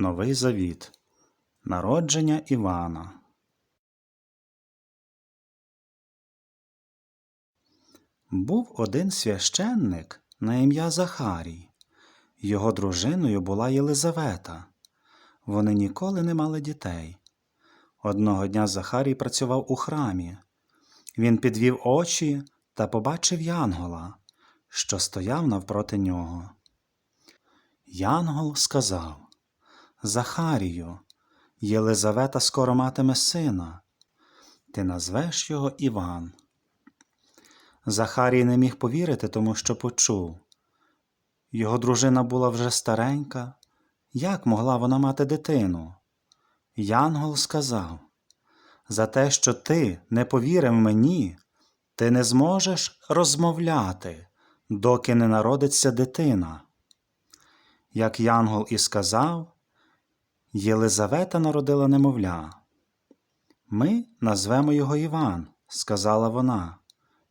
Новий Завіт. Народження Івана. Був один священник на ім'я Захарій. Його дружиною була Єлизавета. Вони ніколи не мали дітей. Одного дня Захарій працював у храмі. Він підвів очі та побачив Янгола, що стояв навпроти нього. Янгол сказав Захарію, Єлизавета скоро матиме сина. Ти назвеш його Іван. Захарій не міг повірити тому, що почув. Його дружина була вже старенька. Як могла вона мати дитину? Янгол сказав За те, що ти не повірив мені, ти не зможеш розмовляти, доки не народиться дитина. Як Янгол і сказав, Єлизавета народила немовля. Ми назвемо його Іван, сказала вона.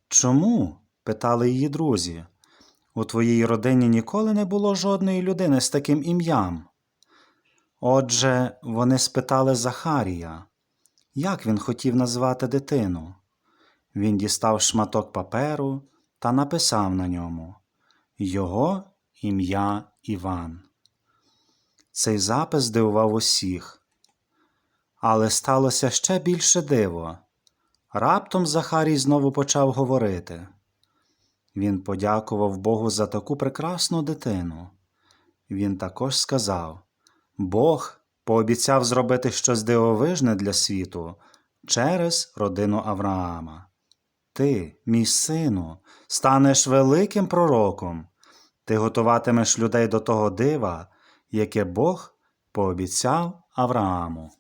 Чому? питали її друзі. У твоїй родині ніколи не було жодної людини з таким ім'ям. Отже, вони спитали Захарія, як він хотів назвати дитину. Він дістав шматок паперу та написав на ньому Його ім'я Іван. Цей запис здивував усіх. Але сталося ще більше диво. Раптом Захарій знову почав говорити. Він подякував Богу за таку прекрасну дитину. Він також сказав Бог пообіцяв зробити щось дивовижне для світу через родину Авраама. Ти, мій сину, станеш великим пророком. Ти готуватимеш людей до того дива, яке Бог пообіцяв Аврааму.